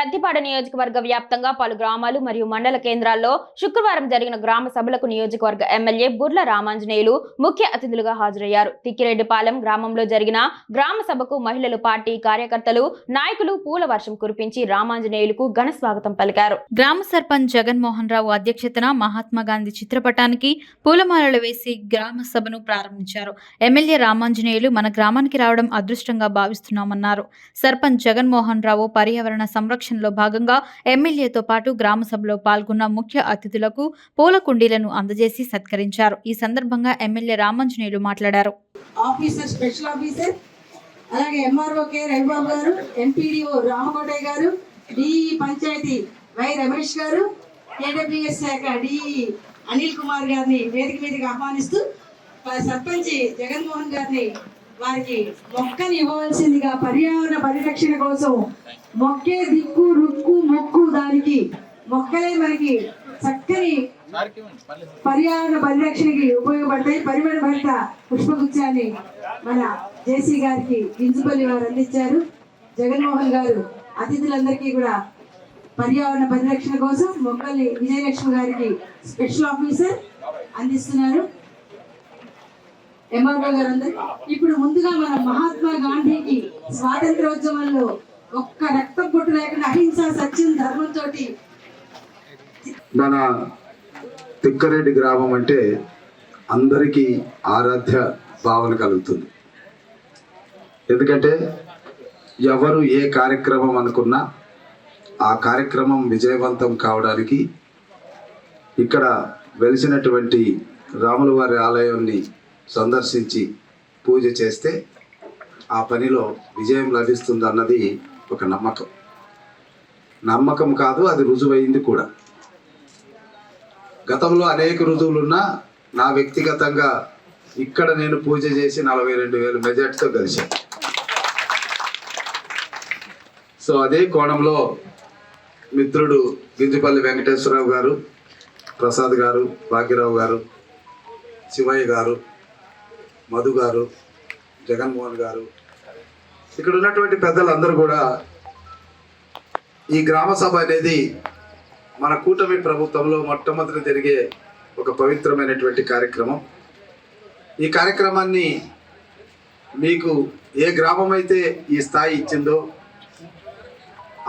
ప్రతిపాడ నియోజకవర్గ వ్యాప్తంగా పలు గ్రామాలు మరియు మండల కేంద్రాల్లో శుక్రవారం జరిగిన గ్రామ సభలకు నియోజకవర్గ ఎమ్మెల్యే బుర్ల రామాంజనేయులు ముఖ్య అతిథులుగా హాజరయ్యారు. తిక్కిరెడ్డిపాలెం గ్రామంలో జరిగిన గ్రామ సభకు మహిళలు పార్టీ కార్యకర్తలు నాయకులు పూల వర్షం కురిపించి రామాంజనేయులకు ఘన స్వాగతం పలికారు. గ్రామ సర్పంచ్ జగన్మోహన్ రావు అధ్యక్షతన మహాత్మా గాంధీ చిత్రపటానికి పూలమాలలు వేసి గ్రామ సభను ప్రారంభించారు. ఎమ్మెల్యే రామాంజనేయులు మన గ్రామానికి రావడం అదృష్టంగా భావిస్తున్నామన్నారు. సర్పంచ్ జగన్మోహన్ రావు పర్యావరణ సంరక్షణ సంరక్షణలో భాగంగా ఎమ్మెల్యేతో పాటు గ్రామ సభలో పాల్గొన్న ముఖ్య అతిథులకు పూల కుండీలను అందజేసి సత్కరించారు. ఈ సందర్భంగా ఎమ్మెల్యే రామంజనేయులు మాట్లాడారు. ఆఫీసర్ స్పెషల్ ఆఫీసర్ అలాగే ఎంఆర్ఓ కె రవిబాబు గారు ఎంపీడీఓ రామకోటయ్య గారు డిఈ పంచాయతీ వై రమేష్ గారు ఏడబ్ల్యూఎస్ శాఖ డిఈ అనిల్ కుమార్ గారిని వేదిక మీదకి ఆహ్వానిస్తూ ప- సర్పంచ్ జగన్మోహన్ గారిని వారికి మొక్కని ఇవ్వవలసిందిగా పర్యావరణ పరిరక్షణ కోసం మొక్కే దిక్కు రుక్కు మొక్కు దానికి మొక్కలే మనకి చక్కని పర్యావరణ పరిరక్షణకి ఉపయోగపడతాయి. పరిమళ భర్త పుష్పగుచ్చాన్ని మన జేసీ గారికి గింజుపల్లి వారు అందించారు. జగన్మోహన్ గారు అతిథులందరికీ కూడా పర్యావరణ పరిరక్షణ కోసం మొక్కల్ని విజయలక్ష్మి గారికి స్పెషల్ ఆఫీసర్ అందిస్తున్నారు. ఎంఆర్ఓ గారు అందరు ఇప్పుడు ముందుగా మన మహాత్మా గాంధీకి స్వాతంత్రోద్యమంలో ఒక్క రక్తం పొట్టు లేకుండా అహింస సత్యం ధర్మంతో మన తిక్కరెడ్డి గ్రామం అంటే అందరికీ ఆరాధ్య భావన కలుగుతుంది. ఎందుకంటే ఎవరు ఏ కార్యక్రమం అనుకున్నా ఆ కార్యక్రమం విజయవంతం కావడానికి ఇక్కడ వెలిసినటువంటి రాముల వారి ఆలయాన్ని సందర్శించి పూజ చేస్తే ఆ పనిలో విజయం లభిస్తుంది అన్నది ఒక నమ్మకం. నమ్మకం కాదు అది రుజువైంది కూడా. గతంలో అనేక రుజువులున్నా నా వ్యక్తిగతంగా ఇక్కడ నేను పూజ చేసి నలభై రెండు వేలు మెజార్టీతో గెలిచాను సో అదే కోణంలో మిత్రుడు గింజపల్లి వెంకటేశ్వరరావు గారు ప్రసాద్ గారు భాగ్యరావు గారు శివయ్య గారు మధు గారు జగన్మోహన్ గారు ఇక్కడ ఉన్నటువంటి పెద్దలందరూ కూడా ఈ గ్రామ సభ అనేది మన కూటమి ప్రభుత్వంలో మొట్టమొదటి జరిగే ఒక పవిత్రమైనటువంటి కార్యక్రమం. ఈ కార్యక్రమాన్ని మీకు ఏ గ్రామం అయితే ఈ స్థాయి ఇచ్చిందో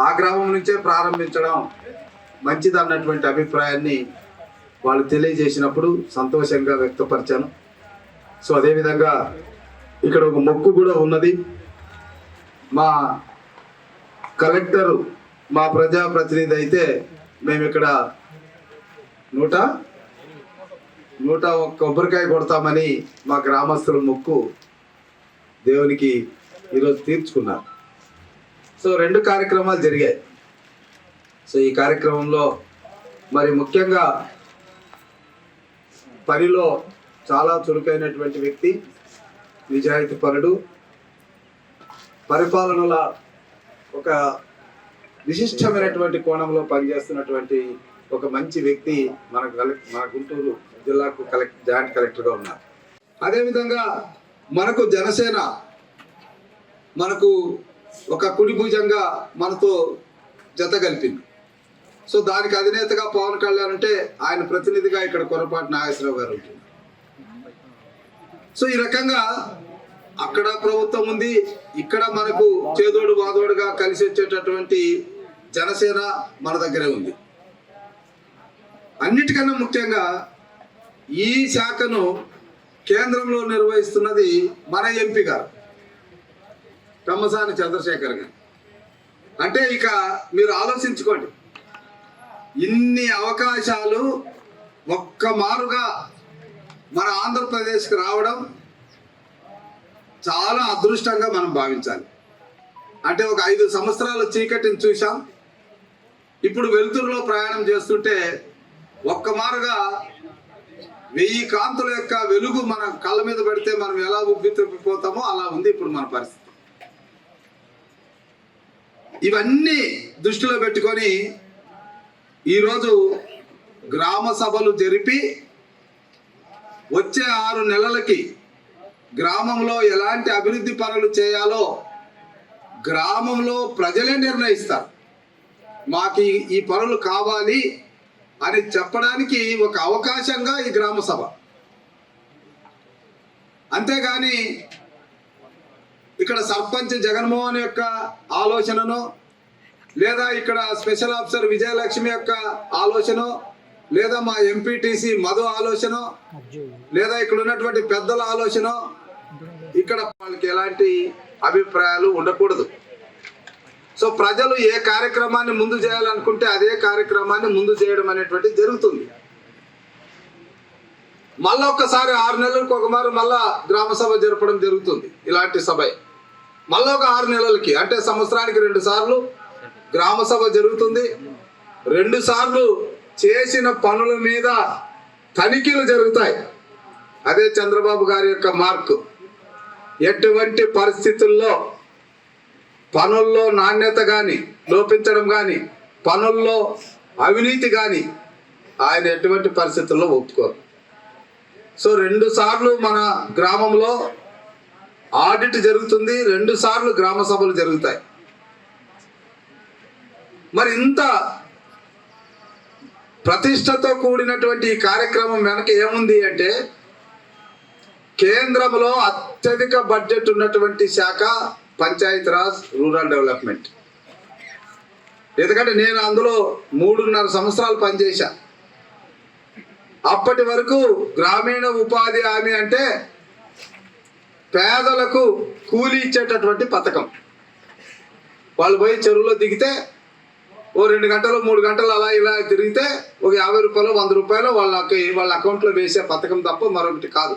ఆ గ్రామం నుంచే ప్రారంభించడం మంచిది అన్నటువంటి అభిప్రాయాన్ని వాళ్ళు తెలియజేసినప్పుడు సంతోషంగా వ్యక్తపరిచాను. సో అదేవిధంగా ఇక్కడ ఒక మొక్కు కూడా ఉన్నది. మా కలెక్టర్ మా ప్రజాప్రతినిధి అయితే మేము ఇక్కడ నూట నూట ఒక కొబ్బరికాయ కొడతామని మా గ్రామస్తుల మొక్కు దేవునికి ఈరోజు తీర్చుకున్నారు. సో రెండు కార్యక్రమాలు జరిగాయి. సో ఈ కార్యక్రమంలో మరి ముఖ్యంగా పనిలో చాలా చురుకైనటువంటి వ్యక్తి నిజాయితీ పరుడు. పరిపాలనల ఒక విశిష్టమైనటువంటి కోణంలో పనిచేస్తున్నటువంటి ఒక మంచి వ్యక్తి మన కలెక్ట్ మన గుంటూరు జిల్లాకు కలెక్ట్ జాయింట్ కలెక్టర్గా ఉన్నారు. అదేవిధంగా మనకు జనసేన మనకు ఒక కుడి భుజంగా మనతో జత కలిపింది. సో దానికి అధినేతగా పవన్ కళ్యాణ్ అంటే ఆయన ప్రతినిధిగా ఇక్కడ కొరపాటి నాగేశ్వరరావు గారు ఉంటుంది సో ఈ రకంగా అక్కడ ప్రభుత్వం ఉంది ఇక్కడ మనకు చేదోడు వాదోడుగా కలిసి వచ్చేటటువంటి జనసేన మన దగ్గరే ఉంది. అన్నిటికన్నా ముఖ్యంగా ఈ శాఖను కేంద్రంలో నిర్వహిస్తున్నది మన ఎంపీ గారు తమ్మసాని చంద్రశేఖర్ గారు. అంటే ఇక మీరు ఆలోచించుకోండి ఇన్ని అవకాశాలు ఒక్క మారుగా మన ఆంధ్రప్రదేశ్కి రావడం చాలా అదృష్టంగా మనం భావించాలి. అంటే ఒక ఐదు సంవత్సరాల చీకటిని చూసాం ఇప్పుడు వెలుతురులో ప్రయాణం చేస్తుంటే ఒక్క మారుగా వెయ్యి కాంతుల యొక్క వెలుగు మన కళ్ళ మీద పెడితే మనం ఎలా ఉబ్బితిపోతామో అలా ఉంది ఇప్పుడు మన పరిస్థితి. ఇవన్నీ దృష్టిలో పెట్టుకొని ఈరోజు గ్రామ సభలు జరిపి వచ్చే ఆరు నెలలకి గ్రామంలో ఎలాంటి అభివృద్ధి పనులు చేయాలో గ్రామంలో ప్రజలే నిర్ణయిస్తారు. మాకు ఈ- పనులు కావాలి అని చెప్పడానికి ఒక అవకాశంగా ఈ గ్రామ సభ. అంతేగాని ఇక్కడ సర్పంచ్ జగన్మోహన్ యొక్క ఆలోచనను లేదా ఇక్కడ స్పెషల్ ఆఫీసర్ విజయలక్ష్మి యొక్క ఆలోచన లేదా మా ఎంపీటీసీ మధు ఆలోచన లేదా ఇక్కడ ఉన్నటువంటి పెద్దల ఆలోచన ఇక్కడ వాళ్ళకి ఎలాంటి అభిప్రాయాలు ఉండకూడదు. సో ప్రజలు ఏ కార్యక్రమాన్ని ముందు చేయాలనుకుంటే అదే కార్యక్రమాన్ని ముందు చేయడం అనేటువంటిది జరుగుతుంది. మళ్ళా ఒక్కసారి ఆరు నెలలకు ఒకమారు మళ్ళా గ్రామ సభ జరపడం జరుగుతుంది ఇలాంటి సభ. మళ్ళా ఒక ఆరు నెలలకి అంటే సంవత్సరానికి రెండు సార్లు గ్రామ సభ జరుగుతుంది. రెండు సార్లు చేసిన పనుల మీద తనిఖీలు జరుగుతాయి. అదే చంద్రబాబు గారి యొక్క మార్కు. ఎటువంటి పరిస్థితుల్లో పనుల్లో నాణ్యత కానీ లోపించడం కానీ పనుల్లో అవినీతి కానీ ఆయన ఎటువంటి పరిస్థితుల్లో ఒప్పుకోరు. సో రెండు సార్లు మన గ్రామంలో ఆడిట్ జరుగుతుంది రెండు సార్లు గ్రామ సభలు జరుగుతాయి. మరి ఇంత ప్రతిష్టతో కూడినటువంటి ఈ కార్యక్రమం వెనక ఏముంది అంటే కేంద్రంలో అత్యధిక బడ్జెట్ ఉన్నటువంటి శాఖ పంచాయతీరాజ్ రూరల్ డెవలప్మెంట్. ఎందుకంటే నేను అందులో మూడున్నర సంవత్సరాలు పనిచేశా. అప్పటి వరకు గ్రామీణ ఉపాధి హామీ అంటే పేదలకు కూలి ఇచ్చేటటువంటి పథకం. వాళ్ళు పోయి చెరువులో దిగితే ఓ రెండు గంటలు మూడు గంటలు అలా ఇలా తిరిగితే ఒక యాభై రూపాయలు వంద రూపాయలు వాళ్ళకి వాళ్ళ అకౌంట్లో వేసే పథకం తప్ప మరొకటి కాదు.